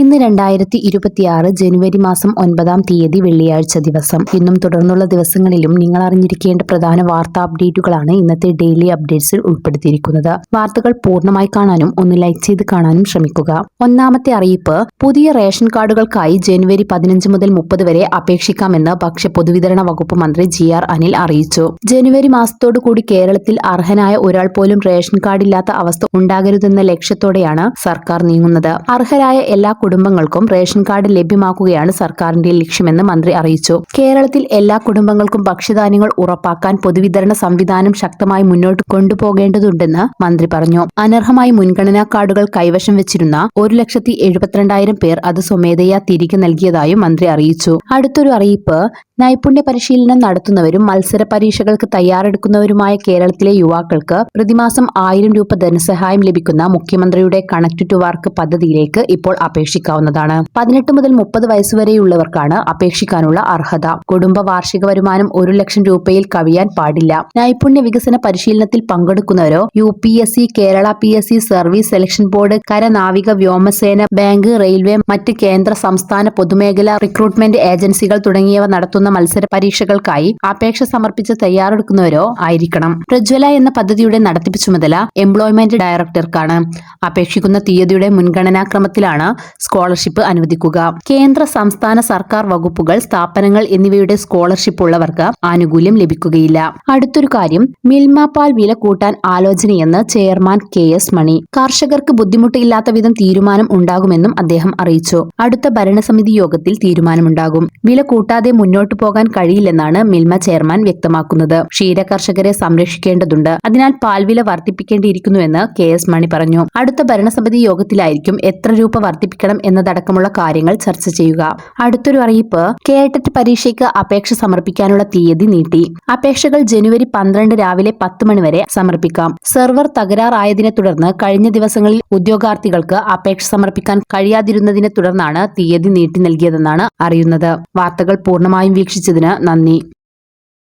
ഇന്ന് രണ്ടായിരത്തി ഇരുപത്തിയാറ് ജനുവരി മാസം ഒൻപതാം തീയതി വെള്ളിയാഴ്ച ദിവസം. ഇന്നും തുടർന്നുള്ള ദിവസങ്ങളിലും നിങ്ങൾ അറിഞ്ഞിരിക്കേണ്ട പ്രധാന വാർത്താ അപ്ഡേറ്റുകളാണ് ഇന്നത്തെ ഡെയിലി അപ്ഡേറ്റ്സിൽ ഉൾപ്പെടുത്തിയിരിക്കുന്നത്. വാർത്തകൾ പൂർണമായി കാണാനും ഒന്ന് ലൈക്ക് ചെയ്ത് കാണാനും ശ്രമിക്കുക. ഒന്നാമത്തെ അറിയിപ്പ് പുതിയ റേഷൻ കാർഡുകൾക്കായി ജനുവരി പതിനഞ്ച് മുതൽ മുപ്പത് വരെ അപേക്ഷിക്കാമെന്ന് ഭക്ഷ്യ പൊതുവിതരണ വകുപ്പ് മന്ത്രി ജി ആർ അനിൽ അറിയിച്ചു. ജനുവരി മാസത്തോടു കൂടി കേരളത്തിൽ അർഹനായ ഒരാൾ പോലും റേഷൻ കാർഡില്ലാത്ത അവസ്ഥ ഉണ്ടാകരുതെന്ന ലക്ഷ്യത്തോടെയാണ് സർക്കാർ നീങ്ങുന്നത്. അർഹരായ എല്ലാ കുടുംബങ്ങൾക്കും റേഷൻ കാർഡ് ലഭ്യമാക്കുകയാണ് സർക്കാരിന്റെ ലക്ഷ്യമെന്ന് മന്ത്രി അറിയിച്ചു. കേരളത്തിൽ എല്ലാ കുടുംബങ്ങൾക്കും ഭക്ഷ്യധാന്യങ്ങൾ ഉറപ്പാക്കാൻ പൊതുവിതരണ സംവിധാനം ശക്തമായി മുന്നോട്ട് കൊണ്ടുപോകേണ്ടതുണ്ടെന്ന് മന്ത്രി പറഞ്ഞു. അനർഹമായി മുൻഗണനാ കാർഡുകൾ കൈവശം വെച്ചിരുന്ന ഒരു ലക്ഷത്തി എഴുപത്തിരണ്ടായിരം പേർ അത് സ്വമേധയാ തിരികെ നൽകിയതായും മന്ത്രി അറിയിച്ചു. അടുത്തൊരു അറിയിപ്പ് നൈപുണ്യ പരിശീലനം നടത്തുന്നവരും മത്സര പരീക്ഷകൾക്ക് തയ്യാറെടുക്കുന്നവരുമായ കേരളത്തിലെ യുവാക്കൾക്ക് പ്രതിമാസം ആയിരം രൂപ ധനസഹായം ലഭിക്കുന്ന മുഖ്യമന്ത്രിയുടെ കണക്ട് ടു വർക്ക് പദ്ധതിയിലേക്ക് ഇപ്പോൾ അപേക്ഷിക്കാവുന്നതാണ്. പതിനെട്ട് മുതൽ മുപ്പത് വയസ്സുവരെയുള്ളവർക്കാണ് അപേക്ഷിക്കാനുള്ള അർഹത. കുടുംബ വാർഷിക വരുമാനം ഒരു ലക്ഷം രൂപയിൽ കവിയാൻ പാടില്ല. നൈപുണ്യ വികസന പരിശീലനത്തിൽ പങ്കെടുക്കുന്നവരോ U P S C Kerala P S C service selection board കരനാവിക വ്യോമസേന ബാങ്ക് റെയിൽവേ മറ്റ് കേന്ദ്ര സംസ്ഥാന പൊതുമേഖലാ റിക്രൂട്ട്മെന്റ് ഏജൻസികൾ തുടങ്ങിയവ നടത്തുന്ന മത്സര പരീക്ഷകൾക്കായി അപേക്ഷ സമർപ്പിച്ച് തയ്യാറെടുക്കുന്നവരോ ആയിരിക്കണം. പ്രജ്വല എന്ന പദ്ധതിയുടെ നടത്തിപ്പ് ചുമതല എംപ്ലോയ്മെന്റ് ഡയറക്ടർക്കാണ് അപേക്ഷിക്കുന്ന തീയതിയുടെ മുൻഗണനാക്രമത്തിലാണ് സ്കോളർഷിപ്പ് അനുവദിക്കുക. കേന്ദ്ര സംസ്ഥാന സർക്കാർ വകുപ്പുകൾ സ്ഥാപനങ്ങൾ എന്നിവയുടെ സ്കോളർഷിപ്പ് ഉള്ളവർക്ക് ആനുകൂല്യം ലഭിക്കുകയില്ല. അടുത്തൊരു കാര്യം മിൽമ പാൽ വില കൂട്ടാൻ ആലോചനയെന്ന് ചെയർമാൻ കെ എസ് മണി. കർഷകർക്ക് ബുദ്ധിമുട്ടില്ലാത്ത വിധം തീരുമാനം ഉണ്ടാകുമെന്നും അദ്ദേഹം അറിയിച്ചു. അടുത്ത ഭരണസമിതി യോഗത്തിൽ തീരുമാനമുണ്ടാകും. വില കൂട്ടാതെ മുന്നോട്ടു പോകാൻ കഴിയില്ലെന്നാണ് മിൽമ ചെയർമാൻ വ്യക്തമാക്കുന്നത്. ക്ഷീര കർഷകരെ സംരക്ഷിക്കേണ്ടതുണ്ട്. അതിനാൽ പാൽവില വർദ്ധിപ്പിക്കേണ്ടിയിരിക്കുന്നുവെന്ന് കെ എസ് മണി പറഞ്ഞു. അടുത്ത ഭരണസമിതി യോഗത്തിലായിരിക്കും എത്ര രൂപ വർദ്ധിപ്പിക്കണം എന്നതടക്കമുള്ള കാര്യങ്ങൾ ചർച്ച ചെയ്യുക. അടുത്തൊരു അറിയിപ്പ് കേട്ടറ്റ് പരീക്ഷയ്ക്ക് അപേക്ഷ സമർപ്പിക്കാനുള്ള തീയതി നീട്ടി. അപേക്ഷകൾ ജനുവരി പന്ത്രണ്ട് രാവിലെ പത്ത് മണിവരെ സമർപ്പിക്കാം. സെർവർ തകരാറായതിനെ തുടർന്ന് കഴിഞ്ഞ ദിവസങ്ങളിൽ ഉദ്യോഗാർത്ഥികൾക്ക് അപേക്ഷ സമർപ്പിക്കാൻ കഴിയാതിരുന്നതിനെ തുടർന്നാണ് തീയതി നീട്ടി നൽകിയതെന്നാണ് അറിയുന്നത്. വാർത്തകൾ പൂർണമായും വീക്ഷിച്ചതിന് നന്ദി